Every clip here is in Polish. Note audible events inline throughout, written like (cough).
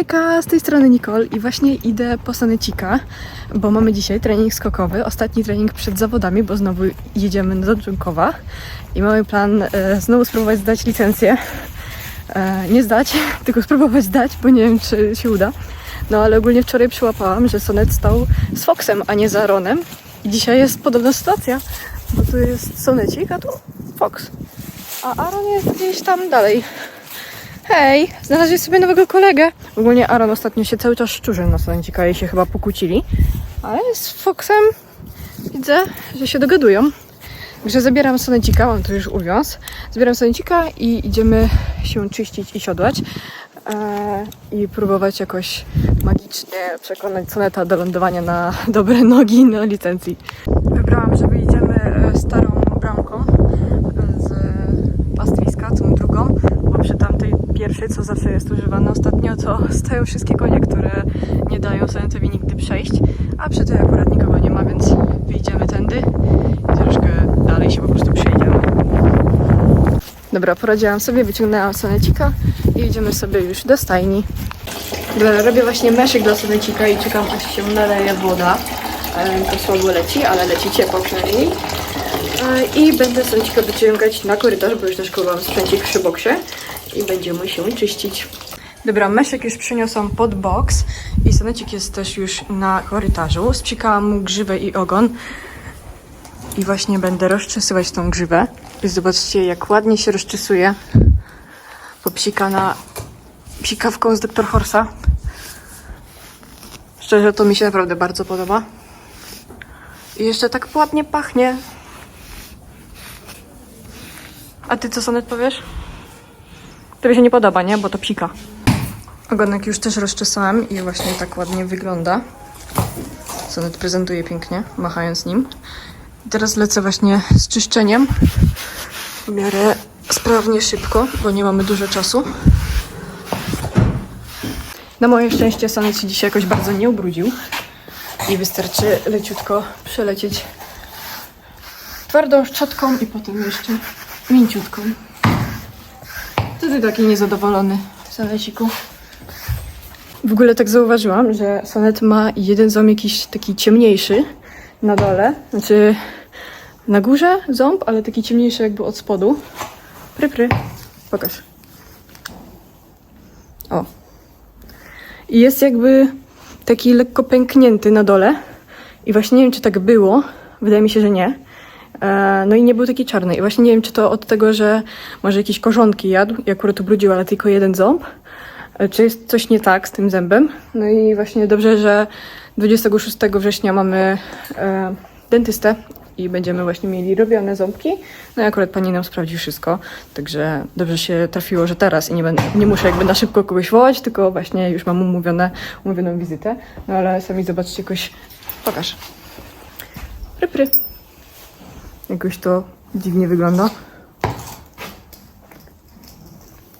Hejka, z tej strony Nicole i właśnie idę po Sanecika, bo mamy dzisiaj trening skokowy, ostatni trening przed zawodami, bo znowu jedziemy do Dżunkowa i mamy plan e, znowu spróbować zdać licencję. E, nie zdać, (laughs) tylko spróbować zdać, bo nie wiem, czy się uda. No ale ogólnie wczoraj przyłapałam, że Sonet stał z Foxem, a nie z Aaronem i dzisiaj jest podobna sytuacja, bo tu jest Sonecik, a tu Fox. A Aaron jest gdzieś tam dalej. Hej, znalazłeś sobie nowego kolegę. Ogólnie Aaron ostatnio się cały czas szczurzył na Sonicika i się chyba pokłócili. Ale z Foxem widzę, że się dogadują. Także zabieram Sonecika, on tu już uwiązł. Zabieram Sonecika i idziemy się czyścić i siodłać. Eee, I próbować jakoś magicznie przekonać Soneta do lądowania na dobre nogi na licencji. Wybrałam, że wyjdziemy e, starą bramką e, z pastwiska, tą drugą, bo przy tamtej pierwszej, co zawsze jest używana ostatnio, to stoją wszystkie konie, które nie dają Sonetowi nigdy przejść, a przy tej akurat nikogo nie ma, więc wyjdziemy tędy i troszkę dalej się po prostu przejdziemy. Dobra, poradziłam sobie, wyciągnęłam sonecika i idziemy sobie już do stajni. Dobra, robię właśnie meszyk dla sonecika i czekam aż się naleje woda. E, To słabo leci, ale leci ciepło przynajmniej. E, I będę sonecika wyciągać na korytarz, bo już też kołam sprzęcik przy boksie i będziemy się czyścić. Dobra, meszek już przyniosłam pod boks i sonecik jest też już na korytarzu. Spsikałam mu grzywę i ogon i właśnie będę rozczesywać tą grzywę. Zobaczcie, jak ładnie się rozczesuje. Popsikana psikawką z Dr. Horsa. Szczerze, to mi się naprawdę bardzo podoba. I jeszcze tak ładnie pachnie. A ty co, Sonet, powiesz? Tobie się nie podoba, nie? Bo to psika. Ogonek już też rozczesałam i właśnie tak ładnie wygląda. Sonet prezentuje pięknie, machając nim. Teraz lecę właśnie z czyszczeniem. W miarę sprawnie, szybko, bo nie mamy dużo czasu. Na moje szczęście Sonet się dzisiaj jakoś bardzo nie ubrudził. I wystarczy leciutko przelecieć twardą szczotką i potem jeszcze mięciutką. Ty taki niezadowolony, Soneciku? W ogóle tak zauważyłam, że Sonet ma jeden ząb jakiś taki ciemniejszy na dole. Znaczy na górze ząb, ale taki ciemniejszy jakby od spodu. Pry, pry. Pokaż. O. I jest jakby taki lekko pęknięty na dole. I właśnie nie wiem, czy tak było. Wydaje mi się, że nie. E, No i nie był taki czarny. I właśnie nie wiem, czy to od tego, że może jakieś korzonki jadł i akurat ubrudził, ale tylko jeden ząb. E, Czy jest coś nie tak z tym zębem? No i właśnie dobrze, że 26 września mamy e, dentystę i będziemy właśnie mieli robione ząbki. No i akurat pani nam sprawdzi wszystko, także dobrze się trafiło, że teraz i nie, będę, nie muszę jakby na szybko kogoś wołać, tylko właśnie już mam umówione, umówioną wizytę. No ale sami zobaczcie jakoś, pokaż. Pry, pry. Jakoś to dziwnie wygląda.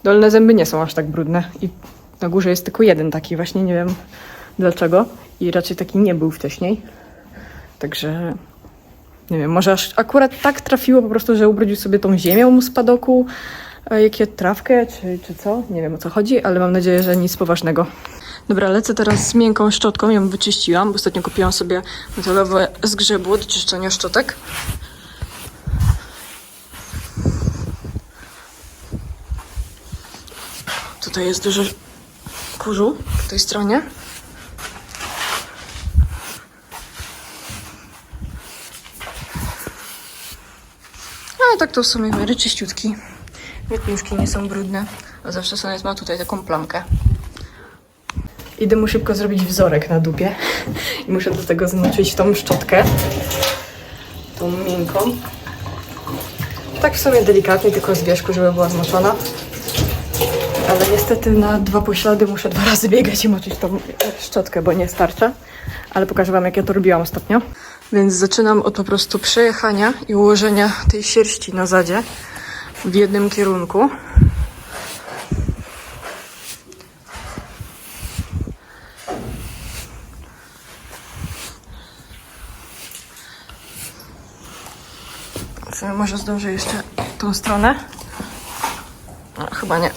Dolne zęby nie są aż tak brudne i na górze jest tylko jeden taki, właśnie nie wiem dlaczego i raczej taki nie był wcześniej. Także nie wiem, może aż akurat tak trafiło po prostu, że ubrudził sobie tą ziemią mu z padoku, e, jakie trawkę czy, czy co, nie wiem o co chodzi, ale mam nadzieję, że nic poważnego. Dobra, lecę teraz z miękką szczotką, ją wyczyściłam, bo ostatnio kupiłam sobie metalowe zgrzebło do czyszczenia szczotek. Tutaj jest dużo kurzu po tej stronie. No tak to w sumie w miarę czyściutki. Nie są brudne. A zawsze Sonet ma tutaj taką plamkę. Idę mu szybko zrobić wzorek na dupie. (laughs) I muszę do tego zmoczyć tą szczotkę. Tą miękką. Tak w sumie delikatnie, tylko z wierzchu, żeby była zmoczona. Ale niestety na dwa poślady muszę dwa razy biegać i moczyć tą szczotkę, bo nie starcza. Ale pokażę wam, jak ja to robiłam ostatnio. Więc zaczynam od po prostu przejechania i ułożenia tej sierści na zadzie w jednym kierunku. Może zdążę jeszcze tą stronę? No, chyba nie.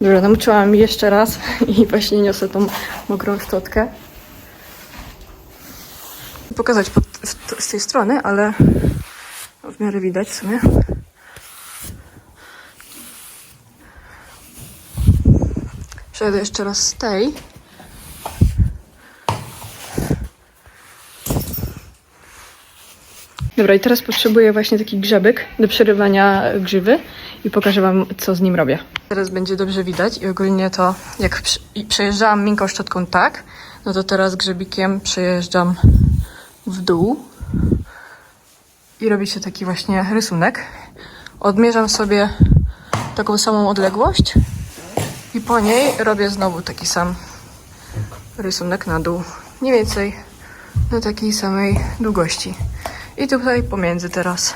Dobra, namoczyłam jeszcze raz (laughs) i właśnie niosę tą mokrą szczotkę. Pokazać pod, w, z tej strony, ale w miarę widać w sumie. Przejdę jeszcze raz z tej. Dobra, i teraz potrzebuję właśnie taki grzebek do przerywania grzywy i pokażę Wam, co z nim robię. Teraz będzie dobrze widać i ogólnie to, jak przejeżdżałam miękką szczotką tak, no to teraz grzebikiem przejeżdżam w dół i robi się taki właśnie rysunek. Odmierzam sobie taką samą odległość i po niej robię znowu taki sam rysunek na dół. Mniej więcej na takiej samej długości. I tutaj pomiędzy teraz.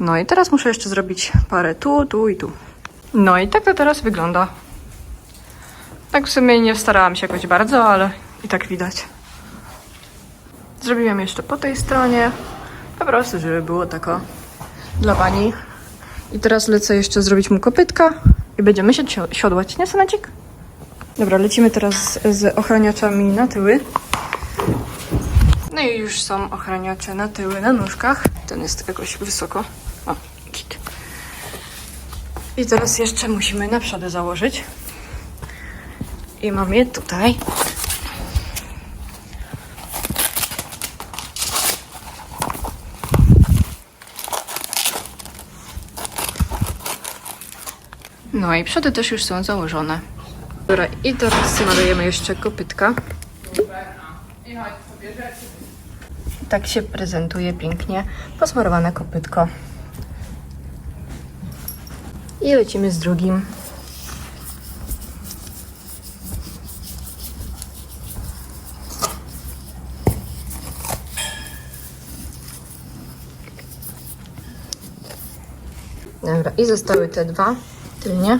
No i teraz muszę jeszcze zrobić parę tu, tu i tu. No i tak to teraz wygląda. Tak w sumie nie starałam się jakoś bardzo, ale i tak widać. Zrobiłam jeszcze po tej stronie. Po prostu, żeby było tako dla pani. I teraz lecę jeszcze zrobić mu kopytka i będziemy się sio- siodłać, nie Sanacik? Dobra, lecimy teraz z ochraniaczami na tyły. No i już są ochraniacze na tyły, na nóżkach. Ten jest jakoś wysoko. O, kit. I teraz jeszcze musimy na przodę założyć. I mam je tutaj. No i przody też już są założone. Dobra, i teraz malujemy jeszcze kopytka. Tak się prezentuje pięknie posmarowane kopytko. I lecimy z drugim. Dobra, i zostały te dwa tylnie.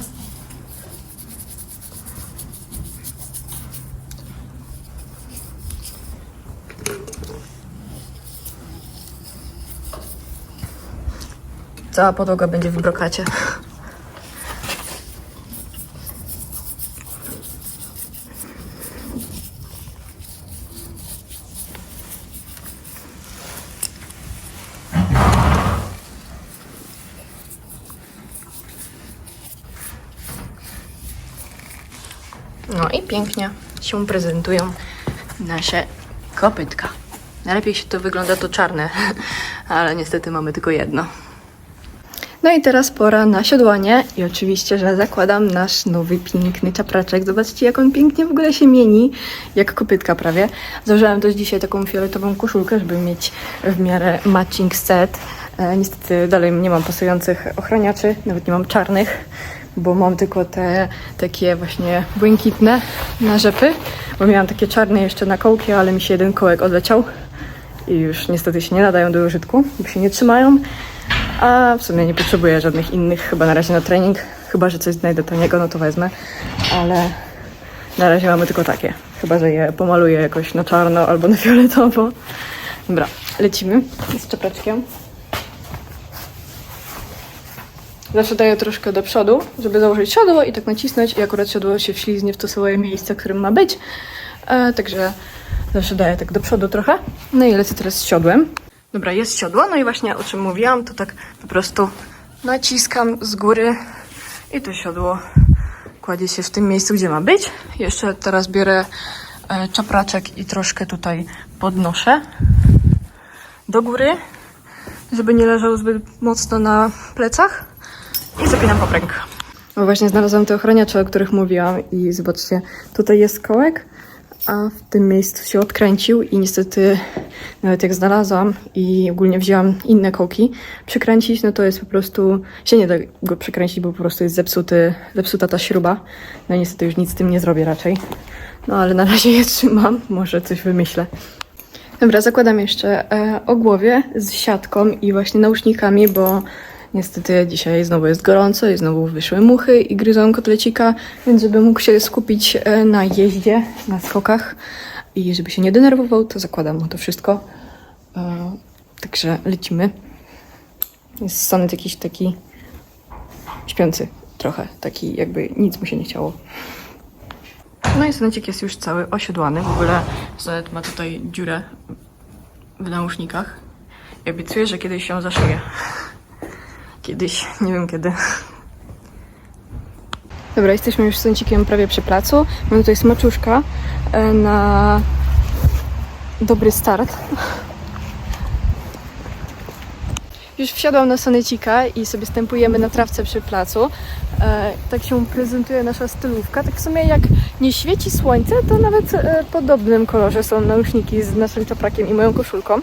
Cała podłoga będzie w brokacie. No i pięknie się prezentują nasze kopytka. Najlepiej się to wygląda to czarne, (laughs) ale niestety mamy tylko jedno. No i teraz pora na siodłanie i oczywiście, że zakładam nasz nowy piękny czapraczek. Zobaczcie, jak on pięknie w ogóle się mieni, jak kopytka prawie. Założyłam też dzisiaj taką fioletową koszulkę, żeby mieć w miarę matching set. E, niestety dalej nie mam pasujących ochraniaczy, nawet nie mam czarnych, bo mam tylko te takie właśnie błękitne na rzepy, bo miałam takie czarne jeszcze na kołki, ale mi się jeden kołek odleciał i już niestety się nie nadają do użytku, bo się nie trzymają. A w sumie nie potrzebuję żadnych innych, chyba na razie na trening. Chyba, że coś znajdę taniego, no to wezmę. Ale na razie mamy tylko takie. Chyba, że je pomaluję jakoś na czarno albo na fioletowo. Dobra, lecimy z czepraczkiem. Zawsze daję troszkę do przodu, żeby założyć siodło i tak nacisnąć i akurat siodło się wślizgnie w to swoje miejsce, którym ma być. E, także zawsze daję tak do przodu trochę. No i lecę teraz z siodłem. Dobra, jest siodło, no i właśnie o czym mówiłam, to tak po prostu naciskam z góry i to siodło kładzie się w tym miejscu, gdzie ma być. Jeszcze teraz biorę e, czapraczek i troszkę tutaj podnoszę do góry, żeby nie leżał zbyt mocno na plecach i zapinam popręg. No właśnie znalazłam te ochraniacze, o których mówiłam i zobaczcie, tutaj jest kołek, a w tym miejscu się odkręcił i niestety nawet jak znalazłam i ogólnie wzięłam inne kołki, przykręcić, no to jest po prostu, się nie da go przykręcić, bo po prostu jest zepsuty, zepsuta ta śruba. No i niestety już nic z tym nie zrobię raczej. No ale na razie je trzymam, może coś wymyślę. Dobra, zakładam jeszcze e, ogłowie z siatką i właśnie nausznikami, bo niestety dzisiaj znowu jest gorąco i znowu wyszły muchy i gryzą kotlecika, więc żeby mógł się skupić e, na jeździe, na skokach i żeby się nie denerwował, to zakładam mu to wszystko. E, także lecimy. Jest sonet jakiś taki śpiący trochę, taki jakby nic mu się nie chciało. No i sonecik jest już cały osiodłany. W ogóle sonet ma tutaj dziurę w nausznikach. I obiecuję, że kiedyś się zaszyję. Kiedyś, nie wiem kiedy. Dobra, jesteśmy już z sącikiem prawie przy placu. Mamy tutaj smaczuszka e, na dobry start. Już wsiadłam na sonecika i sobie stępujemy na trawce przy placu. E, tak się prezentuje nasza stylówka. Tak w sumie jak nie świeci słońce, to nawet e, podobnym kolorze są nauszniki z naszym czaprakiem i moją koszulką.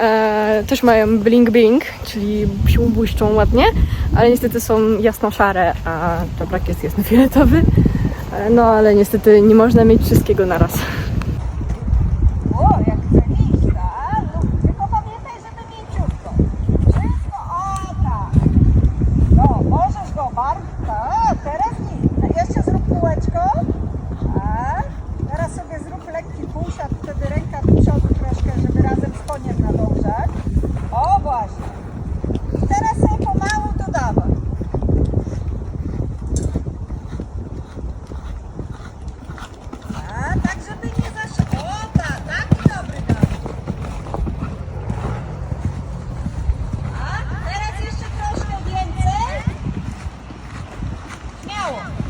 E, też mają bling bling, czyli się błyszczą ładnie, ale niestety są jasno-szare, a czaprak jest jasno-fioletowy. E, no ale niestety nie można mieć wszystkiego naraz. power.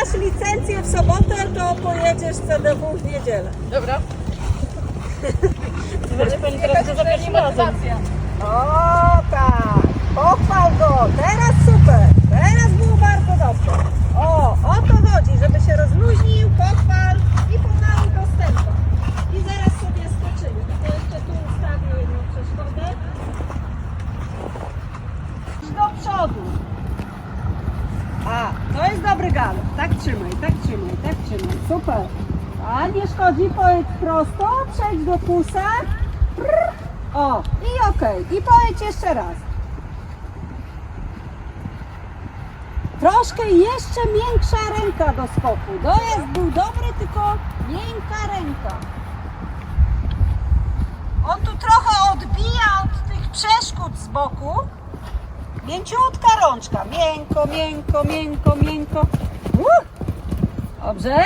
Zdasz licencję w sobotę, to pojedziesz CDW w niedzielę. Dobra. (laughs) Teraz Jakaś motywacja. O tak, pochwal go, teraz super, teraz było bardzo dobrze. O, o to chodzi, żeby się rozluźnił, pochwal i pomału dostępu. I zaraz sobie skoczymy. To jeszcze tu ustawię jedną przeszkodę. Do przodu. A, to jest dobry galop. Tak trzymaj, tak trzymaj, tak trzymaj. Super. A nie szkodzi, pojedź prosto, przejdź do kusa. O, i okej. I pojedź jeszcze raz. Troszkę jeszcze miększa ręka do skoku. Dojazd był dobry, tylko miękka ręka. On tu trochę odbija od tych przeszkód z boku. Mięciutka rączka. Miękko, miękko, miękko, miękko. Uh! Dobrze?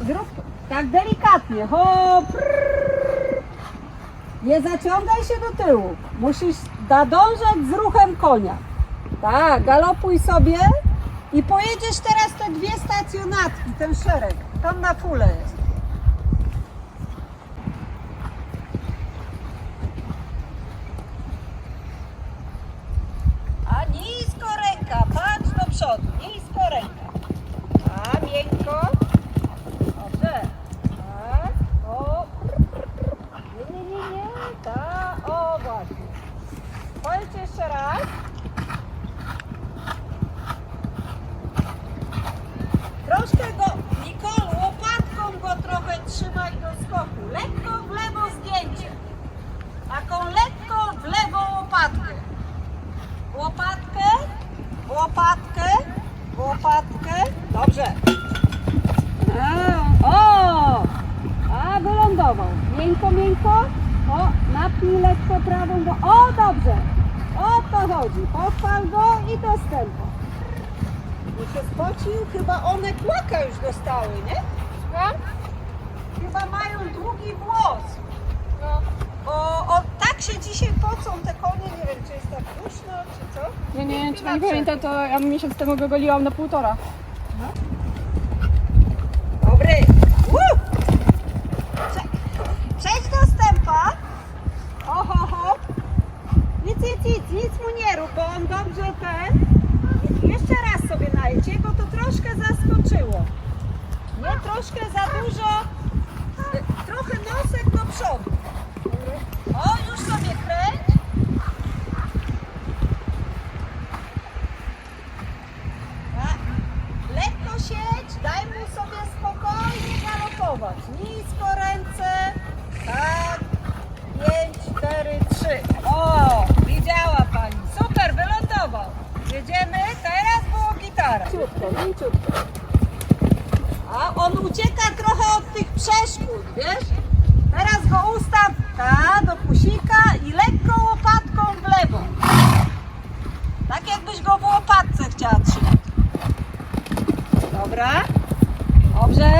Zrób tak delikatnie. Hop. Nie zaciągaj się do tyłu. Musisz nadążać z ruchem konia. Tak, galopuj sobie i pojedziesz teraz te dwie stacjonatki, ten szereg. Tam na pule jest. A nisko ręka, patrz do przodu, nisko ręka. A miękko. Dobrze. Tak. O. Nie, nie, nie, nie. Tak. O, właśnie. Powiedz jeszcze raz. Troszkę go, Nikol, łopatką go trochę trzymaj do skoku. Lekko w lewo zgięcie. Taką lekko w lewo łopatkę. Łopatkę, łopatkę, łopatkę. Dobrze. A, o! A, wylądował. Miękko, miękko. O, napnij lekko prawą go. O, dobrze. To chodzi. Pochwal go i dostępu. I się spocił. Chyba one kłaka już dostały, nie? No? Chyba mają długi włos. No. Bo o, tak się dzisiaj pocą te konie. Nie wiem, czy jest tak duszno, czy co. Ja nie wiem, czy pani pamięta, to ja miesiąc temu go goliłam na półtora. Dobry. Uh! Prze- Przejdź do stępa. O, nic, nic, nic mu nie rób, bo on dobrze ten. Jeszcze raz sobie najedź. Jego to troszkę zaskoczyło. Nie troszkę za dużo. Trochę nosek do przodu. O, już sobie kręć. Tak. Lekko siedź, daj mu sobie spokojnie galopować. Nisko ręce. Tak. 5, 4, 3. O, widziała pani. Super, wylądował. Jedziemy, teraz było gitara. Ciutko, mięciutko. A on ucieka trochę od tych przeszkód, wiesz? Teraz go ustaw ta, do pusika i lekko łopatką w lewo. Tak jakbyś go w łopatce chciała trzymać. Dobra. Dobrze.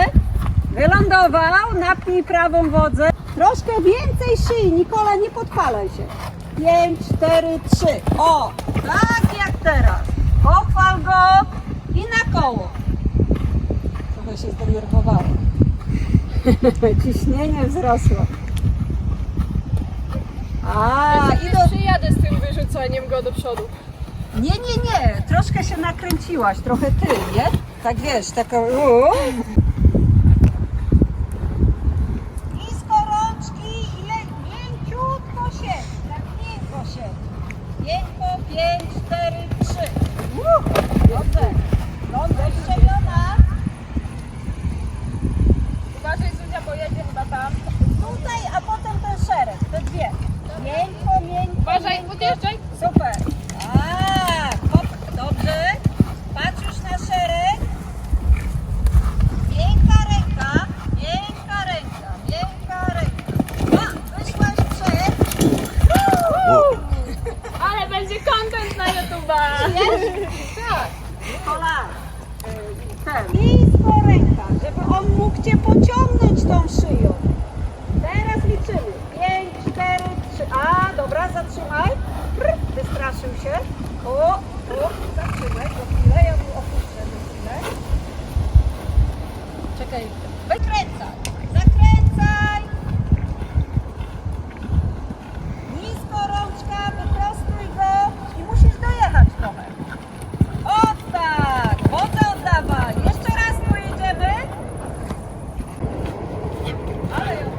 Wylądował, napnij prawą wodzę. Troszkę więcej szyi, Nikola, nie podpalaj się. 5, 4, 3. O, tak jak teraz. Pochwal go i na koło. Trochę się zdenerwowało. (laughs) Ciśnienie wzrosło. A, i do... Przyjadę z tym wyrzuceniem go do przodu. Nie, nie, nie. Troszkę się nakręciłaś, trochę ty, nie? Tak wiesz, taka... uuu. Nisko rączki i le- mięciutko się. Tak miękko się. Miękko, 5, 4, 3. Uuu. Dobrze, szczepiona. Uważaj Zuzia, bo jedzie chyba tam. Tutaj, a potem ten szereg, te dwie. Miękko, miękko, Uważaj, miękko. podjeżdżaj. Super. A, hop, dobrze. Patrz już na szereg. Miękka ręka, miękka ręka, miękka ręka. A, wyszłaś przed. Ale będzie content na YouTube'a. Tak. Nikola, y, ten. Nisko ręka, żeby on mógł Cię pociągnąć tą szyją. Teraz liczymy. 5, 4, 3. A, dobra, zatrzymaj. Prr, Wystraszył się. O, o, zatrzymaj. Do chwilę, ja mu opuszczę na chwilę. Czekaj, wykręcaj. Zakręcaj. Nisko rączka, wyprostuj go i musisz dojechać trochę. O tak! Wodę oddawaj! Jeszcze raz pojedziemy. Ale ją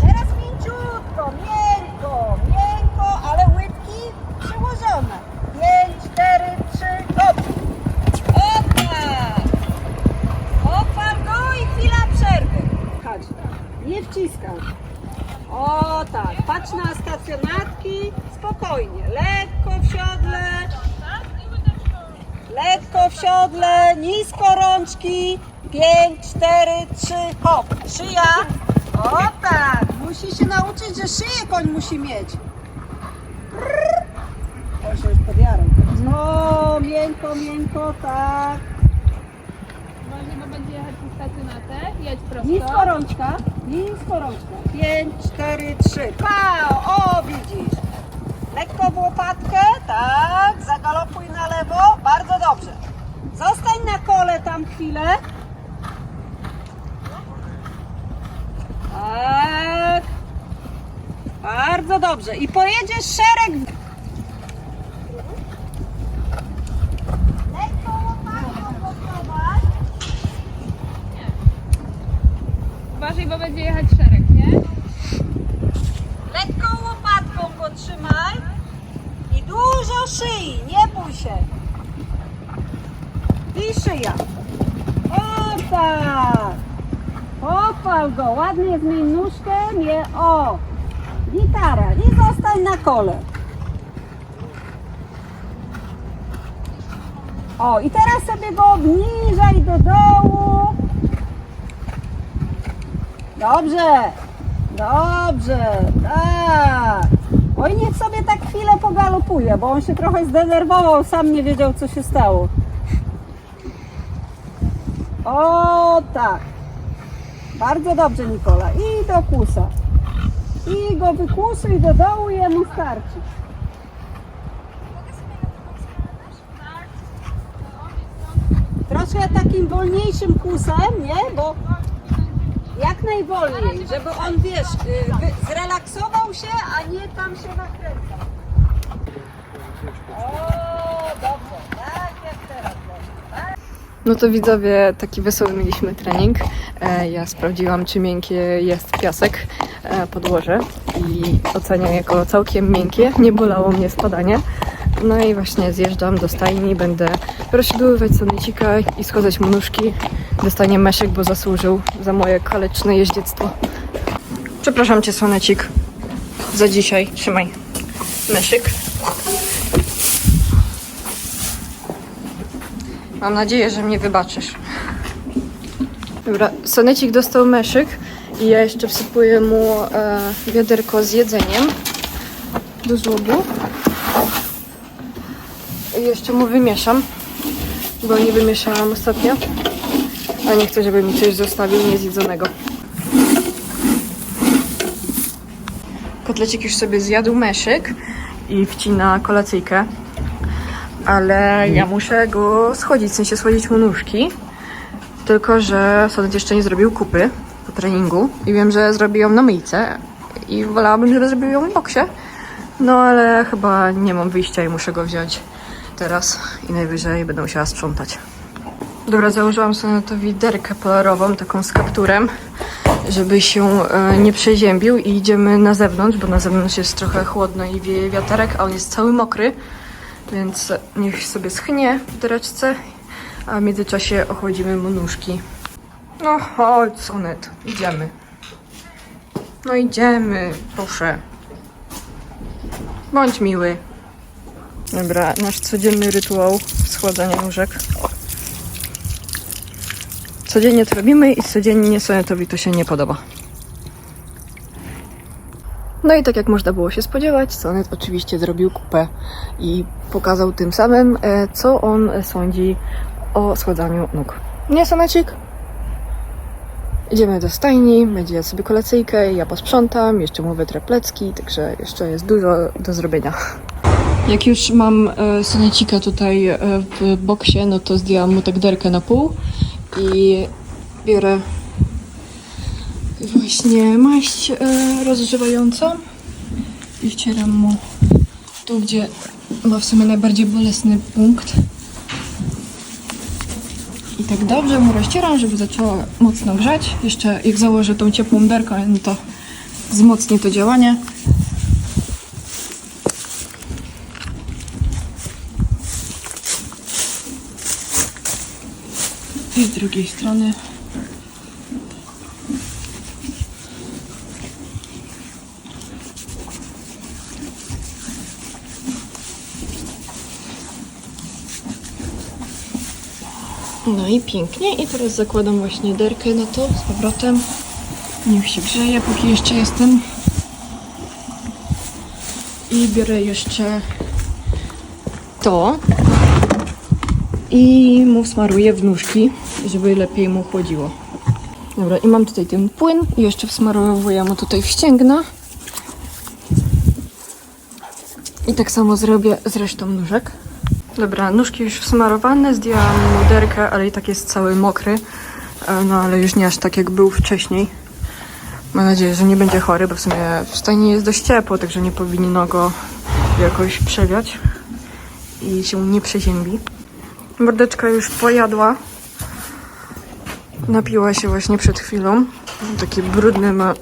Teraz mięciutko, miękko, miękko, ale łydki przyłożone. 5, 4, 3, hop! O tak! Opal go i chwila przerwy. Chodź, nie wciskaj. O tak, patrz na stacjonarki, spokojnie, lekko w siodle, lekko w siodle, nisko rączki, 5, 4, 3, hop, szyja, o tak, musi się nauczyć, że szyję koń musi mieć. Prrr. O, się już podjarał. No, miękko, miękko, tak. Uważaj, bo będzie jechać po stacjonatę. Jedź prosto. Nisko rączka, nisko rączka. 5, 4, 3. Pał! O, widzisz. Lekko w łopatkę, tak. Zagalopuj na lewo. Bardzo dobrze. Zostań na kole tam chwilę. Tak. Bardzo dobrze. I pojedziesz szereg. Uważaj, bo będzie jechać szereg, nie? Lekką łopatką potrzymaj i dużo szyi, nie bój się. I szyja. O tak. Pochwal go, ładnie zmień nóżkę, nie, o. Gitara i zostań na kole. O, i teraz sobie go obniżaj do dołu. Dobrze, dobrze, tak. Oj, niech sobie tak chwilę pogalopuje, bo on się trochę zdenerwował, sam nie wiedział, co się stało. O, tak. Bardzo dobrze, Nikola. I do kusa. I go wykłusuj do dołu, jemu starczy. Troszkę takim wolniejszym kusem, nie? Bo Jak najwolniej, żeby on, wiesz, y, zrelaksował się, a nie tam się nakręcał. O, dobrze, tak jak teraz. dobrze. No to widzowie, taki wesoły mieliśmy trening. E, Ja sprawdziłam, czy miękkie jest piasek, e, podłoże i oceniam jako całkiem miękkie. Nie bolało mnie spadanie. No i właśnie zjeżdżam do stajni, będę rozsiadływać sonecika i schodzać mu nóżki. Dostanie meszek, bo zasłużył za moje kaleczne jeździectwo. Przepraszam cię, sonecik, za dzisiaj. Trzymaj. Meszyk. Mam nadzieję, że mnie wybaczysz. Dobra, Sonecik dostał meszyk i ja jeszcze wsypuję mu e, wiaderko z jedzeniem do żłobu. I jeszcze mu wymieszam, bo nie wymieszałam ostatnio. A nie chcę, żeby mi coś zostawił niezjedzonego. Kotlecik już sobie zjadł meszyk i wcina kolacyjkę ale ja muszę go schodzić, w sensie schodzić mu nóżki. Tylko, że Sonet jeszcze nie zrobił kupy po treningu i wiem, że zrobił ją na myjce i wolałabym, żeby zrobił ją w boksie. No ale chyba nie mam wyjścia i muszę go wziąć teraz i najwyżej będę musiała sprzątać. Dobra, założyłam Sonetowi derkę polarową, taką z kapturem, żeby się e, nie przeziębił i idziemy na zewnątrz, bo na zewnątrz jest trochę chłodno i wieje wiaterek, a on jest cały mokry. Więc niech sobie schnie w dereczce, a w międzyczasie ochłodzimy mu nóżki. No chodź, Sonet, idziemy. No idziemy, proszę. Bądź miły. Dobra, nasz codzienny rytuał schładzania nóżek. Codziennie to robimy i codziennie Sonetowi to się nie podoba. No i tak jak można było się spodziewać, Sonet oczywiście zrobił kupę i pokazał tym samym, e, co on sądzi o schładzaniu nóg. Nie, Sonecik? Idziemy do stajni, będzie jadł sobie kolacyjkę, ja posprzątam, jeszcze mu wytrę plecki, także jeszcze jest dużo do zrobienia. Jak już mam e, Sonecika tutaj e, w boksie, no to zdjęłam mu tak derkę na pół i biorę właśnie maść e, rozżywającą i wcieram mu tu, gdzie ma w sumie najbardziej bolesny punkt. I tak dobrze mu rozcieram, żeby zaczęło mocno grzać. Jeszcze jak założę tą ciepłą derkę, no to wzmocni to działanie. I z drugiej strony. No i pięknie. I teraz zakładam właśnie derkę na to z powrotem. Niech się grzeje, póki jeszcze jestem. I biorę jeszcze to. I mu smaruję w nóżki, żeby lepiej mu chłodziło. Dobra, i mam tutaj ten płyn. I jeszcze wsmarowuję mu tutaj w ścięgna. I tak samo zrobię z resztą nóżek. Dobra, nóżki już wsmarowane, zdjęłam mu derkę, ale i tak jest cały mokry. E, No ale już nie aż tak jak był wcześniej. Mam nadzieję, że nie będzie chory, bo w sumie w stajni jest dość ciepło, także nie powinno go jakoś przewiać i się nie przeziębi. Mordeczka już pojadła. Napiła się właśnie przed chwilą. Taki brudny ma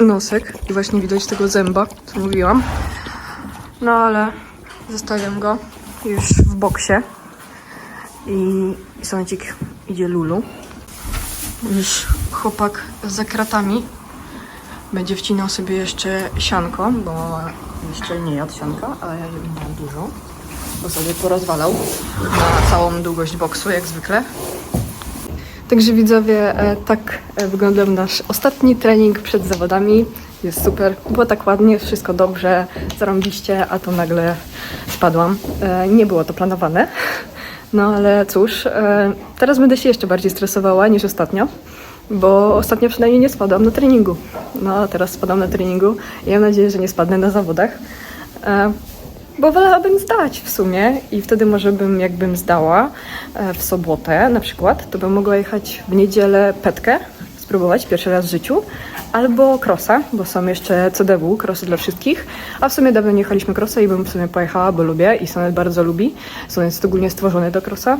nosek i właśnie widać tego zęba, co mówiłam. No ale zostawiam go już w boksie. I Sonecik idzie Lulu. Już chłopak za kratami będzie wcinał sobie jeszcze sianko, bo jeszcze nie jadł sianka, ale ja miałam dużo. Bo sobie porozwalał na całą długość boksu, jak zwykle. Także widzowie, e, tak e, wyglądał nasz ostatni trening przed zawodami. Jest super. Było tak ładnie, wszystko dobrze, zarąbiście, a to nagle spadłam. E, Nie było to planowane. No ale cóż, e, teraz będę się jeszcze bardziej stresowała niż ostatnio, bo ostatnio przynajmniej nie spadłam na treningu. No a teraz spadam na treningu i mam nadzieję, że nie spadnę na zawodach. E, Bo wolałabym zdać w sumie i wtedy może bym, jakbym zdała w sobotę na przykład, to bym mogła jechać w niedzielę petkę, spróbować pierwszy raz w życiu, albo crossa, bo są jeszcze CDW, crossy dla wszystkich, a w sumie dawno nie jechaliśmy crossa i bym w sumie pojechała, bo lubię i Sonet bardzo lubi. Sonet jest ogólnie stworzony do crossa.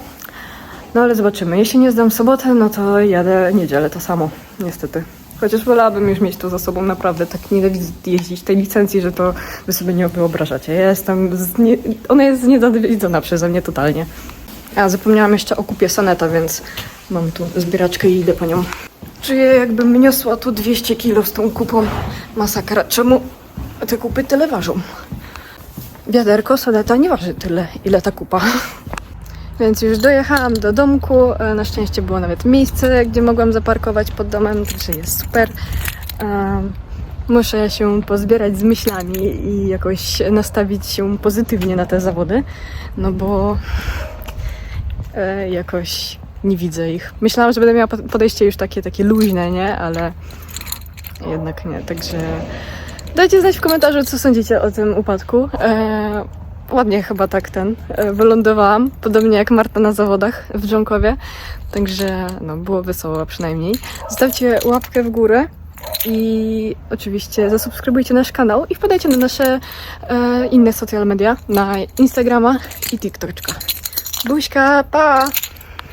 No ale zobaczymy. Jeśli nie zdam sobotę, no to jadę niedzielę to samo, niestety. Chociaż wolałabym już mieć to za sobą, naprawdę tak nienawidzę jeździć tej licencji, że to wy sobie nie wyobrażacie. Ja jestem, ona jest znienawidzona przeze mnie totalnie. A zapomniałam jeszcze o kupie Soneta, więc mam tu zbieraczkę i idę po nią. Czuję jakbym niosła tu 200 kilo z tą kupą. Masakra. Czemu te kupy tyle ważą? Wiaderko Soneta nie waży tyle, ile ta kupa. (laughs) Więc już dojechałam do domku. Na szczęście było nawet miejsce, gdzie mogłam zaparkować pod domem, także jest super. Muszę się pozbierać z myślami i jakoś nastawić się pozytywnie na te zawody, no bo e, jakoś nie widzę ich. Myślałam, że będę miała po- podejście już takie, takie luźne, nie? Ale jednak nie, także dajcie znać w komentarzu, co sądzicie o tym upadku. E, ładnie chyba tak ten e, wylądowałam, podobnie jak Marta na zawodach w Dżonkowie, także no, było wesoło przynajmniej. Zostawcie łapkę w górę i oczywiście zasubskrybujcie nasz kanał i wpadajcie na nasze e, inne social media, na Instagrama i TikToczka. Buźka, pa!